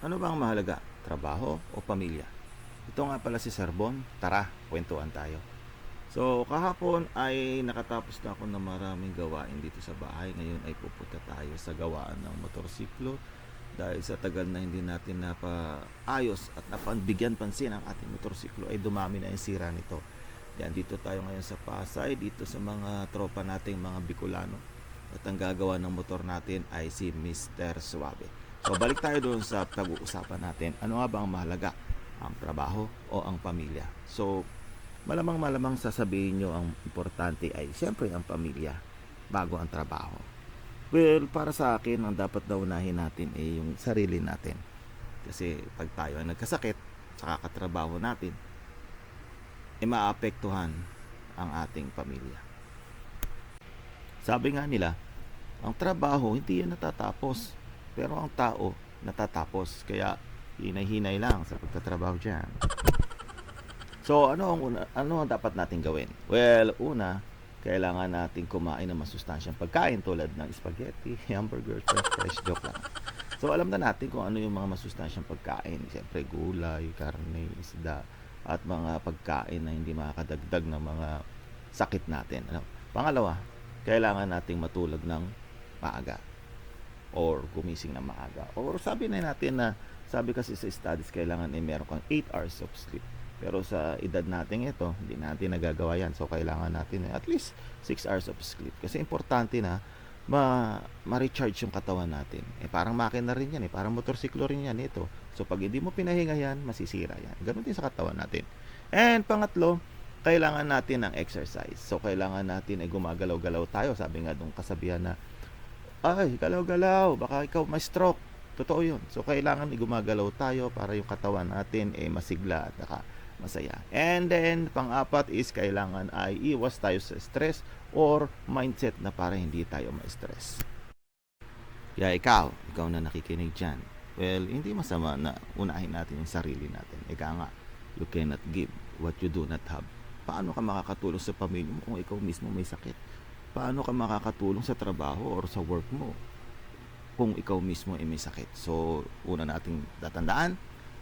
Ano ba ang mahalaga? Trabaho o pamilya? Ito nga pala si Serbon. Tara, kwentuhan tayo. So, kahapon ay nakatapos na ako ng maraming gawain dito sa bahay. Ngayon ay pupunta tayo sa gawaan ng motorsiklo dahil sa tagal na hindi natin napaayos at napanbigyan pansin ang ating motorsiklo ay dumami na yung sira nito. Yan, dito tayo ngayon sa Pasay, dito sa mga tropa nating mga Bicolano. At ang gagawa ng motor natin ay si Mr. Suave. So balik tayo doon sa pag-uusapan natin. Ano nga ba ang mahalaga? Ang trabaho o ang pamilya? So, malamang malamang sasabihin nyo ang importante ay siyempre ang pamilya bago ang trabaho. Well, para sa akin, ang dapat na unahin natin ay yung sarili natin. Kasi pag tayo ay nagkasakit sa kakatrabaho natin, ay maapektuhan ang ating pamilya. Sabi nga nila, ang trabaho hindi yan natatapos. Pero ang tao natatapos. Kaya hinay-hinay lang sa pagtatrabaho dyan. So ano ang una, ano ang dapat natin gawin? Well, una, kailangan natin kumain ng masustansyang pagkain tulad ng spaghetti, hamburger, french fries, joke lang. So alam na natin kung ano yung mga masustansyang pagkain. Siyempre gulay, karne, isda, at mga pagkain na hindi makakadagdag ng mga sakit natin. Ano? Pangalawa, kailangan nating matulog ng maaga or gumising ng maaga. Or sabi na natin na sabi kasi sa studies kailangan ay meron kang 8 hours of sleep. Pero sa edad natin ito, hindi natin nagagawa yan. So, kailangan natin at least 6 hours of sleep. Kasi importante na ma ma-recharge yung katawan natin. Eh, parang makina rin yan eh. Parang motorsiklo rin yan ito. So, pag hindi mo pinahinga yan, masisira yan. Ganun din sa katawan natin. And pangatlo, kailangan natin ng exercise. So, kailangan natin ay gumagalaw-galaw tayo. Sabi nga nung kasabihan na, ay, galaw-galaw, baka ikaw may stroke. Totoo yun. So, kailangan ay gumagalaw tayo para yung katawan natin ay masigla at saka masaya. And then, pang-apat is kailangan ay iwas tayo sa stress or mindset na para hindi tayo ma-stress. Kaya ikaw, ikaw na nakikinig dyan, well, hindi masama na unahin natin yung sarili natin. Ika nga, you cannot give what you do not have. Paano ka makakatulong sa pamilya mo kung ikaw mismo may sakit? Paano ka makakatulong sa trabaho or sa work mo kung ikaw mismo ay may sakit? So, una nating tatandaan,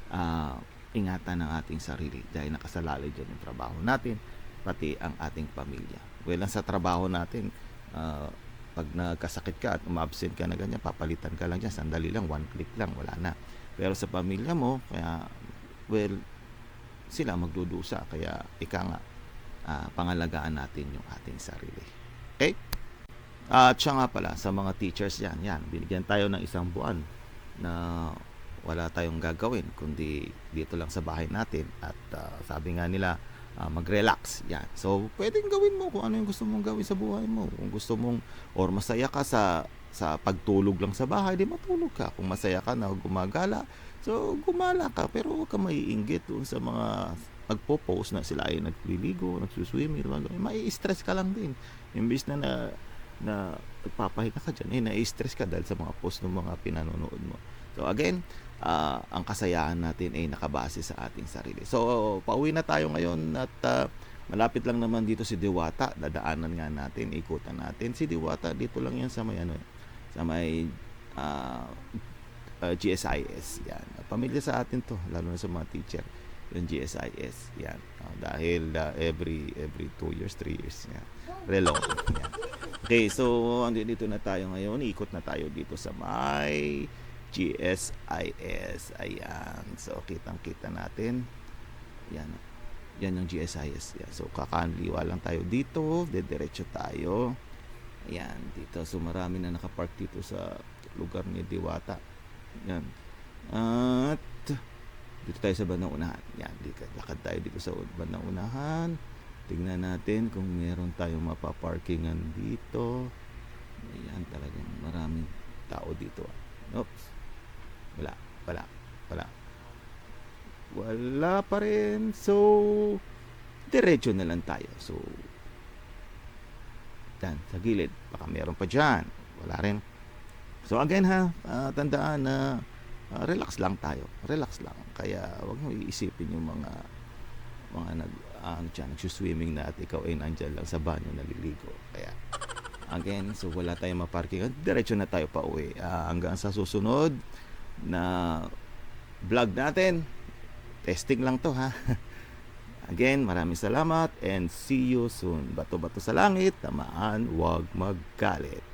ah, ingatan ng ating sarili dahil nakasalalay dyan yung trabaho natin, pati ang ating pamilya. Well, ang sa trabaho natin, ah, pag nagkasakit ka at umabsent ka na ganyan, papalitan ka lang dyan, sandali lang, one click lang, wala na. Pero sa pamilya mo, kaya, well, sila magdudusa. Kaya, ika nga, ah, pangalagaan natin yung ating sarili. Okay? At siya nga pala, sa mga teachers yan, yan, binigyan tayo ng isang buwan na wala tayong gagawin kundi dito lang sa bahay natin. At ah, sabi nga nila ah, mag-relax yan. So pwedeng gawin mo kung ano yung gusto mong gawin sa buhay mo. Kung gusto mong or masaya ka sa sa pagtulog lang sa bahay di matulog ka. Kung masaya ka na gumagala so gumala ka. Pero huwag ka maiinggit doon sa mga nagpo-post na sila ay nagliligo nagsuswimming mai-stress ka lang din imbis na na na nagpapahinga ka dyan, eh, na-stress ka dahil sa mga post ng mga pinanonood mo. So again, ah, ang kasayahan natin ay nakabase sa ating sarili. So pauwi na tayo ngayon at ah, malapit lang naman dito si Diwata. Dadaanan nga natin, ikutan natin. Si Diwata dito lang yan sa may ano, sa may ah, ah, GSIS. Yan. Pamilya sa atin to, lalo na sa mga teacher. Yung GSIS. Yan. Ah, dahil ah, every every 2 years, 3 years. Yan. Relo. Yan. Okay, so andito na tayo ngayon. Ikot na tayo dito sa may GSIS. Ayan. So, kitang-kita natin. Yan. Yan yung GSIS. Yan. So, kakanliwa lang tayo dito. Dediretso tayo. Ayan. Dito. So, marami na nakapark dito sa lugar ni Diwata. Yan. At dito tayo sa bandang unahan. Yan. Dito. Lakad tayo dito sa bandang unahan. Tingnan natin kung meron tayong mapaparkingan dito. Ayan, talagang maraming tao dito. Oops. Wala, wala, wala. Wala pa rin. So, diretso na lang tayo. So, yan, sa gilid. Baka meron pa dyan. Wala rin. So, again ha, ah, tandaan na ah, relax lang tayo. Relax lang. Kaya, wag mo iisipin yung mga mga nag uh, ano dyan, nagsuswimming na at ikaw ay nandyan lang sa banyo naliligo. Kaya, again, so wala tayong maparking. Diretso na tayo pa uwi. Ah, hanggang sa susunod na vlog natin. Testing lang to ha. Again, maraming salamat and see you soon. Bato-bato sa langit, tamaan, wag maggalit.